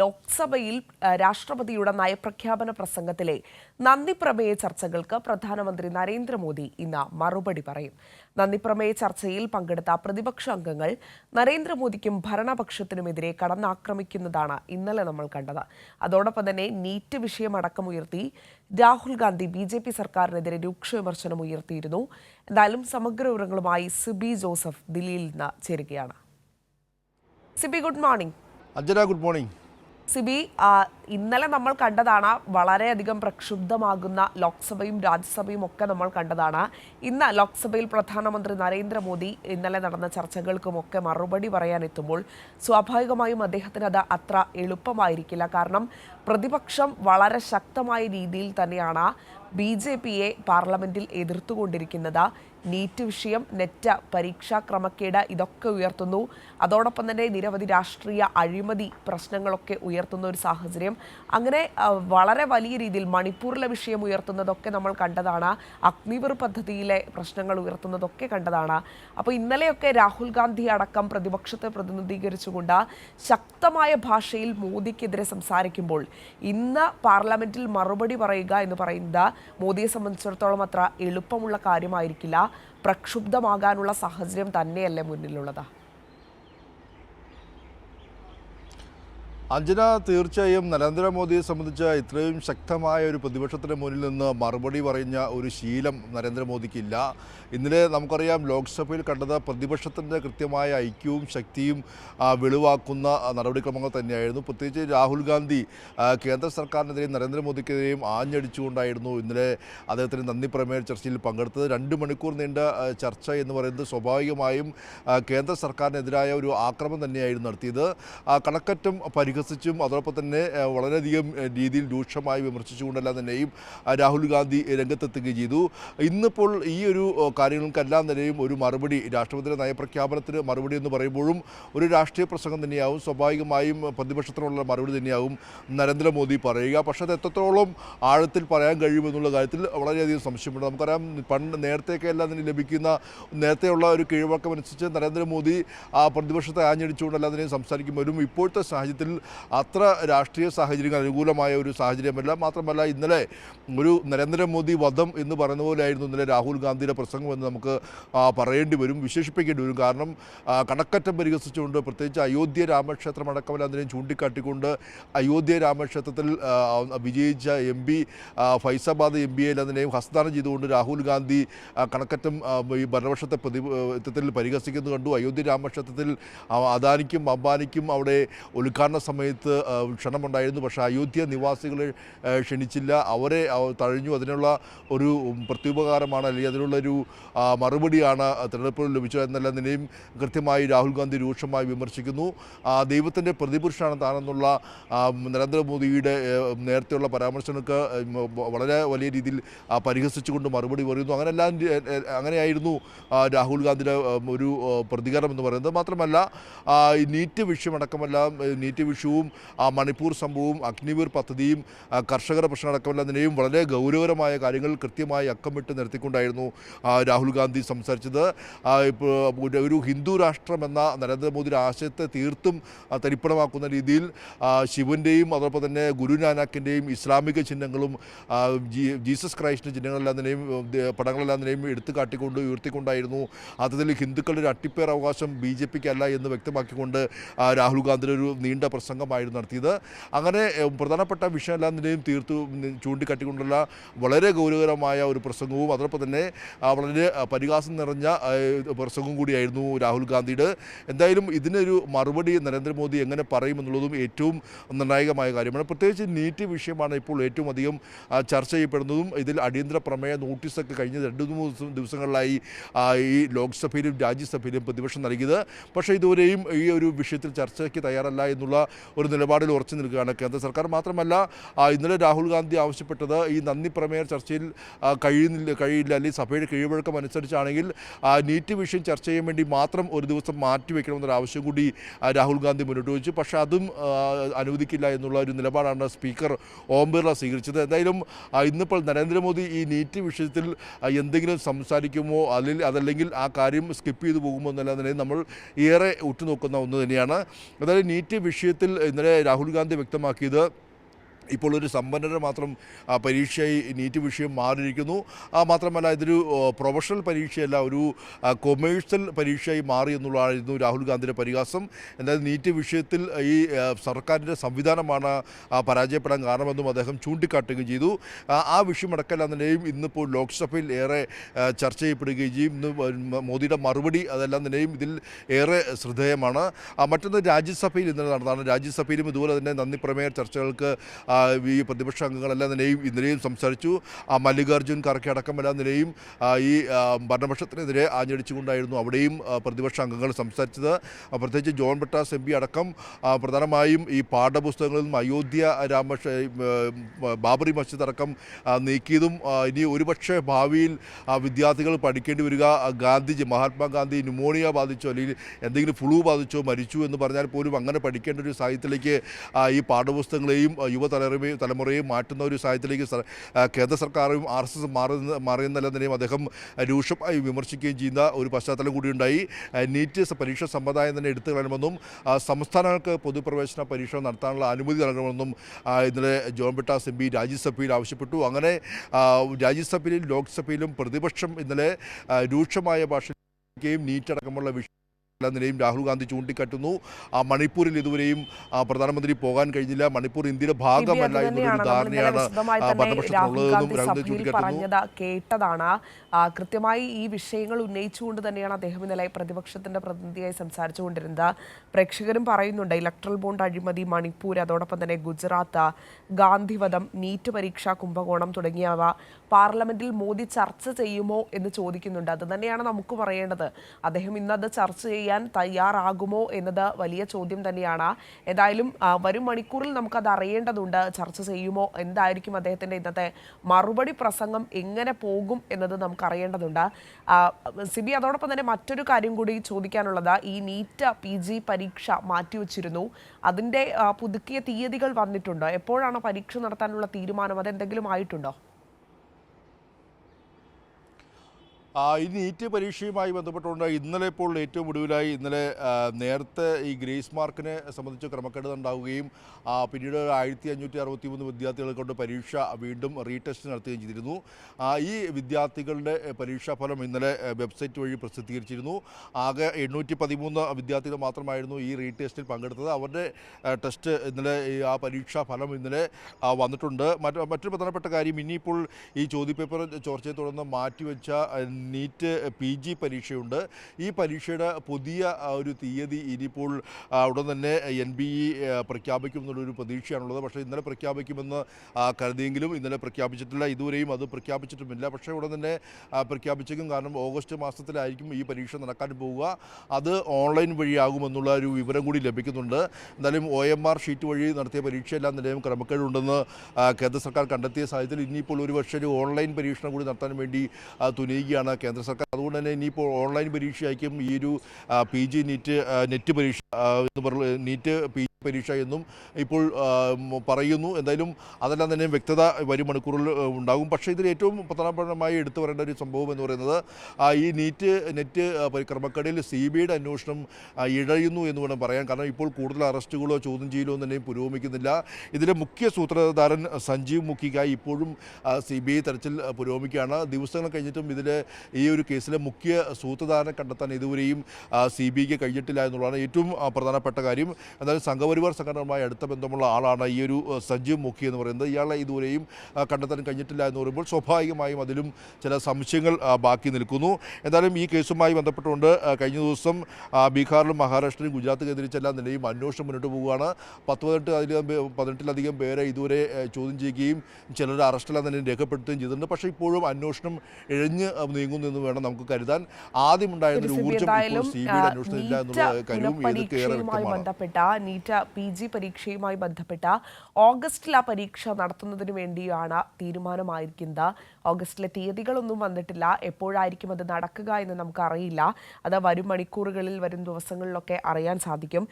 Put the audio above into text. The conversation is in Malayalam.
ലോക്സഭയിൽ രാഷ്ട്രപതിയുടെ നയപ്രഖ്യാപന പ്രസംഗത്തിലെ നന്ദി പ്രമേയ ചർച്ചകൾക്ക് പ്രധാനമന്ത്രി നരേന്ദ്രമോദി ഇന്ന് മറുപടി പറയും. നന്ദി പ്രമേയ ചർച്ചയിൽ പങ്കെടുത്ത പ്രതിപക്ഷ അംഗങ്ങൾ നരേന്ദ്രമോദിക്കും ഭരണപക്ഷത്തിനുമെതിരെ കടന്നാക്രമിക്കുന്നതാണ് ഇന്നലെ നമ്മൾ കണ്ടത്. അതോടൊപ്പം തന്നെ നീറ്റ് വിഷയമടക്കം ഉയർത്തി Rahul Gandhi B J P സർക്കാരിനെതിരെ രൂക്ഷ വിമർശനം ഉയർത്തിയിരുന്നു. എന്തായാലും സമഗ്ര വിവരങ്ങളുമായി സിബി ജോസഫ് ദില്ലിയിൽ നിന്ന് ചേരുകയാണ്. Sibi good morning. Anjana good morning. Sibi ഇന്നലെ നമ്മൾ കണ്ടതാണ് വളരെയധികം പ്രക്ഷുബ്ധമാകുന്ന ലോക്സഭയും രാജ്യസഭയും ഒക്കെ നമ്മൾ കണ്ടതാണ്. ഇന്ന് ലോക്സഭയിൽ പ്രധാനമന്ത്രി നരേന്ദ്രമോദി ഇന്നലെ നടന്ന ചർച്ചകൾക്കുമൊക്കെ മറുപടി പറയാനെത്തുമ്പോൾ സ്വാഭാവികമായും അദ്ദേഹത്തിന് അത് അത്ര എളുപ്പമായിരിക്കില്ല. കാരണം പ്രതിപക്ഷം വളരെ ശക്തമായ രീതിയിൽ തന്നെയാണ് ബി ജെ പിയെ പാർലമെന്റിൽ എതിർത്തുകൊണ്ടിരിക്കുന്നത്. നീറ്റ് വിഷയം നെറ്റ് പരീക്ഷാ ക്രമക്കേട് ഇതൊക്കെ ഉയർത്തുന്നു. അതോടൊപ്പം തന്നെ നിരവധി രാഷ്ട്രീയ അഴിമതി പ്രശ്നങ്ങളൊക്കെ ഉയർത്തുന്ന ഒരു സാഹചര്യം. അങ്ങനെ വളരെ വലിയ രീതിയിൽ മണിപ്പൂരിലെ വിഷയം ഉയർത്തുന്നതൊക്കെ നമ്മൾ കണ്ടതാണ്. അഗ്നിവീർ പദ്ധതിയിലെ പ്രശ്നങ്ങൾ ഉയർത്തുന്നതൊക്കെ കണ്ടതാണ്. അപ്പോൾ ഇന്നലെയൊക്കെ രാഹുൽ ഗാന്ധി അടക്കം പ്രതിപക്ഷത്തെ പ്രതിനിധീകരിച്ചുകൊണ്ട് ശക്തമായ ഭാഷയിൽ മോദിക്കെതിരെ സംസാരിക്കുമ്പോൾ ഇന്ന് പാർലമെന്റിൽ മറുപടി പറയുക എന്ന് പറയുന്നത് മോദിയെ സംബന്ധിച്ചിടത്തോളം അത്ര എളുപ്പമുള്ള കാര്യമായിരിക്കില്ല. പ്രക്ഷുബ്ധമാകാനുള്ള സാഹചര്യം തന്നെയല്ലേ മുന്നിലുള്ളത്? അഞ്ജന തീർച്ചയായും നരേന്ദ്രമോദിയെ സംബന്ധിച്ച് ഇത്രയും ശക്തമായ ഒരു പ്രതിപക്ഷത്തിന് മുന്നിൽ നിന്ന് മറുപടി പറഞ്ഞ ഒരു ശീലം നരേന്ദ്രമോദിക്കില്ല ഇന്നലെ നമുക്കറിയാം ലോക്സഭയിൽ കണ്ടത് പ്രതിപക്ഷത്തിന്റെ കൃത്യമായ ഐക്യവും ശക്തിയും വെളിവാക്കുന്ന നടപടിക്രമങ്ങൾ തന്നെയായിരുന്നു. പ്രത്യേകിച്ച് രാഹുൽ ഗാന്ധി കേന്ദ്ര സർക്കാരിനെതിരെയും നരേന്ദ്രമോദിക്കെതിരെയും ആഞ്ഞടിച്ചുകൊണ്ടായിരുന്നു ഇന്നലെ അദ്ദേഹത്തിന് നന്ദി പ്രമേയ ചർച്ചയിൽ പങ്കെടുത്തത്. രണ്ട് മണിക്കൂർ നീണ്ട ചർച്ച എന്ന് പറയുന്നത് സ്വാഭാവികമായും കേന്ദ്ര സർക്കാരിനെതിരായ ഒരു ആക്രമം തന്നെയായിരുന്നു നടത്തിയത്. കണക്കറ്റം കണക്കറ്റം പരിഹസിച്ചും അതോടൊപ്പം തന്നെ വളരെയധികം രീതിയിൽ രൂക്ഷമായി വിമർശിച്ചുകൊണ്ടെല്ലാം തന്നെയും രാഹുൽ ഗാന്ധി രംഗത്തെത്തുകയും ചെയ്തു. ഇന്നിപ്പോൾ ഈ ഒരു കാര്യങ്ങൾക്കെല്ലാം തന്നെയും ഒരു മറുപടി രാഷ്ട്രപതിയുടെ നയപ്രഖ്യാപനത്തിന് മറുപടി എന്ന് പറയുമ്പോഴും ഒരു രാഷ്ട്രീയ പ്രസംഗം തന്നെയാവും. സ്വാഭാവികമായും പ്രതിപക്ഷത്തിനുള്ള മറുപടി തന്നെയാവും നരേന്ദ്രമോദി പറയുക. പക്ഷേ അത് എത്രത്തോളം ആഴത്തിൽ പറയാൻ കഴിയുമെന്നുള്ള കാര്യത്തിൽ വളരെയധികം സംശയമുണ്ട്. നമുക്കറിയാം പണ്ട് നേരത്തെയൊക്കെ എല്ലാം തന്നെ ലഭിക്കുന്ന നേരത്തെയുള്ള ഒരു കീഴ്വഴക്കം നരേന്ദ്രമോദി ആ പ്രതിപക്ഷത്തെ ആഞ്ഞടിച്ചുകൊണ്ട് എല്ലാത്തിനെയും സംസാരിക്കുമ്പോഴും ഇപ്പോഴത്തെ സാഹചര്യത്തിൽ അത്ര രാഷ്ട്രീയ സാഹചര്യങ്ങൾ അനുകൂലമായ ഒരു സാഹചര്യമല്ല. മാത്രമല്ല ഇന്നലെ ഒരു നരേന്ദ്രമോദി വധം എന്ന് പറയുന്ന പോലെയായിരുന്നു ഇന്നലെ രാഹുൽ ഗാന്ധിയുടെ പ്രസംഗം എന്ന് നമുക്ക് പറയേണ്ടി വരും വിശേഷിപ്പിക്കേണ്ടി വരും. കാരണം കണക്കറ്റം പരിഹസിച്ചുകൊണ്ട് പ്രത്യേകിച്ച് അയോധ്യ രാമക്ഷേത്രം അടക്കമല്ല അതിനെ ചൂണ്ടിക്കാട്ടിക്കൊണ്ട് അയോധ്യ രാമക്ഷേത്രത്തിൽ വിജയിച്ച എം പി ഫൈസാബാദ് എം പിയെ അതിനെയും ഹസ്താനം ചെയ്തുകൊണ്ട് രാഹുൽ ഗാന്ധി കണക്കറ്റം ഈ ഭരണപക്ഷത്തെ പ്രതി ത്തിൽ പരിഹസിക്കുന്നത് കണ്ടു. അയോധ്യ രാമക്ഷേത്രത്തിൽ അദാനിക്കും അംബാനിക്കും അവിടെ ഉദ്ഘാടന സമയത്ത് ക്ഷണമുണ്ടായിരുന്നു. പക്ഷേ അയോധ്യ നിവാസികളെ ക്ഷണിച്ചില്ല. അവരെ തഴഞ്ഞു. അതിനുള്ള ഒരു പ്രത്യുപകാരമാണ് അല്ലെങ്കിൽ അതിനുള്ള ഒരു മറുപടിയാണ് തിരഞ്ഞെടുപ്പിൽ ലഭിച്ചത് എന്നല്ല നിലയും കൃത്യമായി രാഹുൽ ഗാന്ധി രൂക്ഷമായി വിമർശിക്കുന്നു. ദൈവത്തിന്റെ പ്രതിപുരുഷനാണ് താനെന്നുള്ള നരേന്ദ്രമോദിയുടെ നേരത്തെയുള്ള പരാമർശങ്ങൾക്ക് വളരെ വലിയ രീതിയിൽ പരിഹസിച്ചുകൊണ്ട് മറുപടി പറയുന്നു. ഏ, അങ്ങനെയായിരുന്നു രാഹുൽ ഗാന്ധിയുടെ ഒരു പ്രതികരണം എന്ന് പറയുന്നത്. മാത്രമല്ല നീറ്റ് വിഷയമടക്കമെല്ലാം നീറ്റ് വിഷയവും ആ, മണിപ്പൂർ സംഭവവും അഗ്നിവീർ പദ്ധതിയും കർഷകരുടെ പ്രശ്നമടക്കമെല്ലാം തന്നെയും വളരെ ഗൗരവകരമായ കാര്യങ്ങൾ കൃത്യമായി അക്കമിട്ട് നിർത്തിക്കൊണ്ടായിരുന്നു രാഹുൽ ഗാന്ധി സംസാരിച്ചത്. ഇപ്പോൾ ഒരു- ഹിന്ദു രാഷ്ട്രം എന്ന നരേന്ദ്രമോദിയുടെ ആശയത്തെ തീർത്തും തരിപ്പണമാക്കുന്ന രീതിയിൽ ശിവന്റെയും അതോടൊപ്പം തന്നെ ഗുരുനാനാക്കിന്റെയും ഇസ്ലാമിക ചിഹ്നങ്ങളും ജീസസ് ക്രൈസ്റ്റിന്റെ ചിഹ്നങ്ങളെല്ലാം തന്നെയും ഉം, പടങ്ങളെല്ലാം തന്നെയും എടുത്തു കാട്ടിക്കൊണ്ട് ഉയർത്തിക്കൊണ്ടായിരുന്നു അത്തരത്തിൽ ഹിന്ദുക്കളുടെ ഒരു അട്ടിപ്പേർ അവകാശം ബി ജെ പിക്ക് അല്ല എന്ന് വ്യക്തമാക്കിക്കൊണ്ട് രാഹുൽ ഗാന്ധിയുടെ ഒരു നീണ്ട പ്രസംഗമായിരുന്നു നടത്തിയത്. അങ്ങനെ പ്രധാനപ്പെട്ട പ്രധാനപ്പെട്ട വിഷയമെല്ലാം നിലയും തീർത്തു ചൂണ്ടിക്കാട്ടിക്കൊണ്ടുള്ള വളരെ ഗൗരവകരമായ ഒരു പ്രസംഗവും അതോടൊപ്പം തന്നെ വളരെ പരിഹാസം നിറഞ്ഞ പ്രസംഗവും കൂടിയായിരുന്നു രാഹുൽ ഗാന്ധിയുടെ. എന്തായാലും ഇതിനൊരു മറുപടി നരേന്ദ്രമോദി എങ്ങനെ പറയുമെന്നുള്ളതും ഏറ്റവും നിർണായകമായ കാര്യമാണ്. പ്രത്യേകിച്ച് നീറ്റ് വിഷയമാണ് ഇപ്പോൾ ഏറ്റവും അധികം ചർച്ച ചെയ്യപ്പെടുന്നതും ഇതിൽ അടിയന്തര പ്രമേയ നോട്ടീസൊക്കെ കഴിഞ്ഞ രണ്ട് മൂന്ന് ദിവസങ്ങളിലായി ഈ ലോക്സഭയിലും രാജ്യസഭയിലും പ്രതിപക്ഷം നൽകിയത്. പക്ഷേ ഇതുവരെയും ഈ ഒരു വിഷയത്തിൽ ചർച്ചയ്ക്ക് തയ്യാറല്ല എന്നുള്ള ഒരു നിലപാടിൽ ഉറച്ചു നിൽക്കുകയാണ് കേന്ദ്ര സർക്കാർ. മാത്രമല്ല ഇന്നലെ രാഹുൽ ഗാന്ധി ആവശ്യപ്പെട്ടത് ഈ നന്ദി പ്രമേയ ചർച്ചയിൽ കഴിയുന്നില്ല കഴിയില്ല അല്ലെങ്കിൽ സഭയുടെ കീഴ്വഴക്കം അനുസരിച്ചാണെങ്കിൽ നീറ്റ് വിഷയം ചർച്ച ചെയ്യാൻ വേണ്ടി മാത്രം ഒരു ദിവസം മാറ്റിവെക്കണമെന്നൊരു ആവശ്യം കൂടി രാഹുൽ ഗാന്ധി മുന്നോട്ട് വെച്ചു. പക്ഷേ അതും അനുവദിക്കില്ല എന്നുള്ള ഒരു നിലപാടാണ് സ്പീക്കർ ഓം ബിർള സ്വീകരിച്ചത്. എന്തായാലും ഇന്നിപ്പോൾ നരേന്ദ്രമോദി ഈ നീറ്റ് വിഷയത്തിൽ എന്തെങ്കിലും സംസാരിക്കുമോ അല്ലെങ്കിൽ അതല്ലെങ്കിൽ ആ കാര്യം സ്കിപ്പ് ചെയ്തു പോകുമോ എന്നല്ലാതെ നമ്മൾ ഏറെ ഉറ്റുനോക്കുന്ന ഒന്ന് തന്നെയാണ്. അതായത് നീറ്റ് വിഷയത്തിൽ ഇന്നലെ രാഹുൽ ഗാന്ധി വ്യക്തമാക്കിയത് ഇപ്പോൾ ഒരു സമ്പന്നരെ മാത്രം പരീക്ഷയായി നീറ്റ് വിഷയം മാറിയിരിക്കുന്നു. മാത്രമല്ല ഇതൊരു പ്രൊഫഷണൽ പരീക്ഷയല്ല ഒരു കൊമേഴ്സ്യൽ പരീക്ഷയായി മാറി എന്നുള്ളതായിരുന്നു രാഹുൽ ഗാന്ധിയുടെ പരിഹാസം. എന്നാൽ നീറ്റ് വിഷയത്തിൽ ഈ സർക്കാരിന്റെ സംവിധാനമാണ് പരാജയപ്പെടാൻ കാരണമെന്നും അദ്ദേഹം ചൂണ്ടിക്കാട്ടുകയും ചെയ്തു. ആ, വിഷയം വിഷയമടക്കല്ല നിലയും ഇന്നിപ്പോൾ ലോക്സഭയിൽ ഏറെ ചർച്ച ചെയ്യപ്പെടുകയും ചെയ്യും. ഇന്ന് മോദിയുടെ മറുപടി അതെല്ലാം നിലയും ഇതിൽ ഏറെ ശ്രദ്ധേയമാണ്. മറ്റൊന്ന് രാജ്യസഭയിൽ ഇന്നലെ നടന്നതാണ്. രാജ്യസഭയിലും ഇതുപോലെ തന്നെ നന്ദി പ്രമേയ ചർച്ചകൾക്ക് ഈ പ്രതിപക്ഷ അംഗങ്ങളെല്ലാം നിലയും ഇന്നലെയും സംസാരിച്ചു. ആ, മല്ലികാർജുൻ ഖർഗെ എല്ലാ നിലയും ഈ ഭരണപക്ഷത്തിനെതിരെ ആഞ്ഞടിച്ചുകൊണ്ടായിരുന്നു അവിടെയും പ്രതിപക്ഷ അംഗങ്ങൾ സംസാരിച്ചത്. പ്രത്യേകിച്ച് ജോൺ ബട്ടാസ് എം പി അടക്കം പ്രധാനമായും ഈ പാഠപുസ്തകങ്ങളിൽ നിന്നും അയോധ്യ രാമ ബാബറി മസ്ജിദ് അടക്കം നീക്കിയതും ഇനി ഒരുപക്ഷെ ഭാവിയിൽ വിദ്യാർത്ഥികൾ പഠിക്കേണ്ടി വരിക ഗാന്ധിജി മഹാത്മാഗാന്ധി ന്യൂമോണിയ ബാധിച്ചോ അല്ലെങ്കിൽ എന്തെങ്കിലും ഫ്ലൂ ബാധിച്ചോ മരിച്ചു എന്ന് പറഞ്ഞാൽ പോലും അങ്ങനെ പഠിക്കേണ്ട ഒരു സാഹിത്യത്തിലേക്ക് ഈ പാഠപുസ്തകങ്ങളെയും ആ, യുവതലമുറയും തലമുറയും മാറ്റുന്ന ഒരു സാഹചര്യത്തിലേക്ക് കേന്ദ്ര സർക്കാരും ആർ എസ് എസ് മാറുന്ന മാറിയെന്നല്ല നിലയും അദ്ദേഹം രൂക്ഷമായി വിമർശിക്കുകയും ചെയ്യുന്ന ഒരു പശ്ചാത്തലം കൂടിയുണ്ടായി. നീറ്റ് പരീക്ഷ സമ്പ്രദായം തന്നെ എടുത്തു കളയണമെന്നും സംസ്ഥാനങ്ങൾക്ക് പൊതുപ്രവേശന പരീക്ഷ നടത്താനുള്ള അനുമതി നൽകണമെന്നും ഇന്നലെ ജോൺ ബിട്ടാസ് എം പി രാജ്യസഭയിൽ ആവശ്യപ്പെട്ടു. അങ്ങനെ രാജ്യസഭയിലും ലോക്സഭയിലും പ്രതിപക്ഷം ഇന്നലെ രൂക്ഷമായ നീറ്റ് അടക്കമുള്ള വിഷയം നിലയും രാഹുൽ ഗാന്ധി ചൂണ്ടിക്കാട്ടുന്നു. മണിപ്പൂരിൽ ഇതുവരെയും പ്രധാനമന്ത്രി പോകാൻ കഴിഞ്ഞില്ല. മണിപ്പൂർ ഇന്ത്യയുടെ ഭാഗമല്ല എന്നൊരു ധാരണയാണ് പറഞ്ഞത് കേട്ടതാണ്. കൃത്യമായി ഈ വിഷയങ്ങൾ ഉന്നയിച്ചുകൊണ്ട് തന്നെയാണ് അദ്ദേഹം ഇന്നലെ പ്രതിപക്ഷത്തിന്റെ പ്രതിനിധിയായി സംസാരിച്ചുകൊണ്ടിരുന്നത്. പ്രേക്ഷകരും പറയുന്നുണ്ട് ഇലക്ട്രൽ ബോണ്ട് അഴിമതി മണിപ്പൂർ അതോടൊപ്പം തന്നെ ഗുജറാത്ത് ഗാന്ധിവധം നീറ്റ് പരീക്ഷ കുംഭകോണം തുടങ്ങിയവ പാർലമെന്റിൽ മോദി ചർച്ച ചെയ്യുമോ എന്ന് ചോദിക്കുന്നുണ്ട്. അത് തന്നെയാണ് നമുക്ക് പറയേണ്ടത്. അദ്ദേഹം ഇന്നത് ചർച്ച ചെയ്യാൻ തയ്യാറാകുമോ എന്നത് വലിയ ചോദ്യം തന്നെയാണ്. ഏതായാലും വരും മണിക്കൂറിൽ നമുക്കത് അറിയേണ്ടതുണ്ട്. ചർച്ച ചെയ്യുമോ? എന്തായിരിക്കും അദ്ദേഹത്തിന്റെ ഇന്നത്തെ മറുപടി പ്രസംഗം? എങ്ങനെ പോകും എന്നത് നമുക്ക് അറിയേണ്ടതുണ്ട് ആ, സിബി അതോടൊപ്പം തന്നെ മറ്റൊരു കാര്യം കൂടി ചോദിക്കാനുള്ളത്. ഈ നീറ്റ് പി ജി പരീക്ഷ മാറ്റിവെച്ചിരുന്നു. അതിന്റെ പുതുക്കിയ തീയതികൾ വന്നിട്ടുണ്ടോ. എപ്പോഴാണ് പരീക്ഷ നടത്താനുള്ള തീരുമാനം? അതെന്തെങ്കിലും ആയിട്ടുണ്ടോ ആ, ഈ നീറ്റ് പരീക്ഷയുമായി ബന്ധപ്പെട്ടുകൊണ്ട് ഇന്നലെ ഇപ്പോൾ ഏറ്റവും ഒടുവിലായി ഇന്നലെ നേരത്തെ ഈ ഗ്രേസ് മാർക്കിനെ സംബന്ധിച്ച് ക്രമക്കേട് ഉണ്ടാവുകയും പിന്നീട് ആയിരത്തി അഞ്ഞൂറ്റി അറുപത്തി മൂന്ന് വിദ്യാർത്ഥികളെ കൊണ്ട് പരീക്ഷ വീണ്ടും റീടെസ്റ്റ് നടത്തുകയും ചെയ്തിരുന്നു. ഈ വിദ്യാർത്ഥികളുടെ പരീക്ഷാ പരീക്ഷാഫലം ഇന്നലെ വെബ്സൈറ്റ് വഴി പ്രസിദ്ധീകരിച്ചിരുന്നു. ആകെ എണ്ണൂറ്റി പതിമൂന്ന് വിദ്യാർത്ഥികൾ മാത്രമായിരുന്നു ഈ റീടെസ്റ്റിൽ പങ്കെടുത്തത്. അവരുടെ ടെസ്റ്റ് ഇന്നലെ ആ പരീക്ഷാ ഫലം ഇന്നലെ വന്നിട്ടുണ്ട്. മറ്റു മറ്റൊരു പ്രധാനപ്പെട്ട കാര്യം ഇനിയിപ്പോൾ ഈ ചോദ്യപേപ്പർ ചോർച്ചയെ തുടർന്ന് മാറ്റിവെച്ച നീറ്റ് പി ജി പരീക്ഷയുണ്ട്. ഈ പരീക്ഷയുടെ പുതിയ ഒരു തീയതി ഇനിയിപ്പോൾ ഉടൻ തന്നെ എൻ ബി ഇ പ്രഖ്യാപിക്കും എന്നുള്ളൊരു പ്രതീക്ഷയാണുള്ളത്. പക്ഷേ ഇന്നലെ പ്രഖ്യാപിക്കുമെന്ന് കരുതിയെങ്കിലും ഇന്നലെ പ്രഖ്യാപിച്ചിട്ടില്ല. ഇതുവരെയും അത് പ്രഖ്യാപിച്ചിട്ടുമില്ല. പക്ഷേ ഉടൻ തന്നെ പ്രഖ്യാപിച്ചേക്കും. കാരണം ഓഗസ്റ്റ് മാസത്തിലായിരിക്കും ഈ പരീക്ഷ നടക്കാൻ പോവുക. അത് ഓൺലൈൻ വഴിയാകുമെന്നുള്ള ഒരു വിവരം കൂടി ലഭിക്കുന്നുണ്ട്. എന്തായാലും ഒ എം ആർ ഷീറ്റ് വഴി നടത്തിയ പരീക്ഷയെല്ലാം നിലയും ക്രമക്കേടുണ്ടെന്ന് കേന്ദ്ര സർക്കാർ കണ്ടെത്തിയ സാഹചര്യത്തിൽ ഇനിയിപ്പോൾ ഒരു പക്ഷേ ഒരു ഓൺലൈൻ പരീക്ഷണം കൂടി നടത്താൻ വേണ്ടി തുനിയുകയാണ് കേന്ദ്ര സർക്കാർ. അതുകൊണ്ട് തന്നെ ഇനിയിപ്പോൾ ഓൺലൈൻ പരീക്ഷയായിരിക്കും ഈ ഒരു പി ജി നീറ്റ് നെറ്റ് പരീക്ഷ എന്ന് പറഞ്ഞ നീറ്റ് പി പരീക്ഷ എന്നും ഇപ്പോൾ പറയുന്നു. എന്തായാലും അതെല്ലാം തന്നെ വ്യക്തത വരും മണിക്കൂറിൽ ഉണ്ടാകും. പക്ഷേ ഇതിൽ ഏറ്റവും പ്രധാനപരമായി എടുത്തു പറയേണ്ട ഒരു സംഭവം എന്ന് പറയുന്നത് ഈ നീറ്റ് നെറ്റ് ക്രമക്കേടിൽ സി ബി ഐയുടെ അന്വേഷണം ഇഴയുന്നു എന്ന് വേണം പറയാൻ. കാരണം ഇപ്പോൾ കൂടുതൽ അറസ്റ്റുകളോ ചോദ്യം ചെയ്യലോ തന്നെ പുരോഗമിക്കുന്നില്ല. ഇതിലെ മുഖ്യ സൂത്രധാരൻ സഞ്ജീവ് മുഖിക്കായി ഇപ്പോഴും സി ബി ഐ തെരച്ചിൽ പുരോഗമിക്കുകയാണ്. ദിവസങ്ങൾ കഴിഞ്ഞിട്ടും ഇതിലെ ഈ ഒരു കേസിലെ മുഖ്യ സൂത്രധാരനെ കണ്ടെത്താൻ ഇതുവരെയും സി ബി ഐക്ക് കഴിഞ്ഞിട്ടില്ല എന്നുള്ളതാണ് ഏറ്റവും പ്രധാനപ്പെട്ട കാര്യം. എന്നാൽ സംഘപരിവാർ സംഘടനയുമായി അടുത്ത ബന്ധമുള്ള ആളാണ് ഈ ഒരു സജീവ് മുഖി എന്ന് പറയുന്നത്. ഇയാളെ ഇതുവരെയും കണ്ടെത്താൻ കഴിഞ്ഞിട്ടില്ല എന്ന് പറയുമ്പോൾ സ്വാഭാവികമായും അതിലും ചില സംശയങ്ങൾ ബാക്കി നിൽക്കുന്നു. എന്തായാലും ഈ കേസുമായി ബന്ധപ്പെട്ടുകൊണ്ട് കഴിഞ്ഞ ദിവസം ബീഹാറിലും മഹാരാഷ്ട്രയിലും ഗുജറാത്ത് കേന്ദ്രിച്ചെല്ലാം നിലയും അന്വേഷണം മുന്നോട്ട് പോവുകയാണ്. പത്ത് പതിനെട്ട് അതിലധികം പേ- പതിനെട്ടിലധികം പേരെ ഇതുവരെ ചോദ്യം ചെയ്യുകയും ചിലരുടെ അറസ്റ്റെല്ലാം തന്നെ രേഖപ്പെടുത്തുകയും ചെയ്തിട്ടുണ്ട്. പക്ഷേ ഇപ്പോഴും അന്വേഷണം ഇഴഞ്ഞ് നീങ്ങുന്നു എന്ന് വേണം നമുക്ക് കരുതാൻ. ആദ്യമുണ്ടായിരുന്ന ഒരു ഊർജം സി ബി ഐ അന്വേഷണം ഇല്ല എന്നുള്ള കാര്യവും ഏതൊക്കെ ഏറെ വ്യക്തമാണ്. പി ജി പരീക്ഷയുമായി ബന്ധപ്പെട്ട ഓഗസ്റ്റിൽ ആ പരീക്ഷ നടത്തുന്നതിന് വേണ്ടിയാണ് തീരുമാനമായിരിക്കുന്നത്. ഓഗസ്റ്റിലെ തീയതികളൊന്നും വന്നിട്ടില്ല. എപ്പോഴായിരിക്കും അത് നടക്കുക എന്ന് നമുക്കറിയില്ല. അത് വരും മണിക്കൂറുകളിൽ വരും ദിവസങ്ങളിലൊക്കെ അറിയാൻ സാധിക്കും.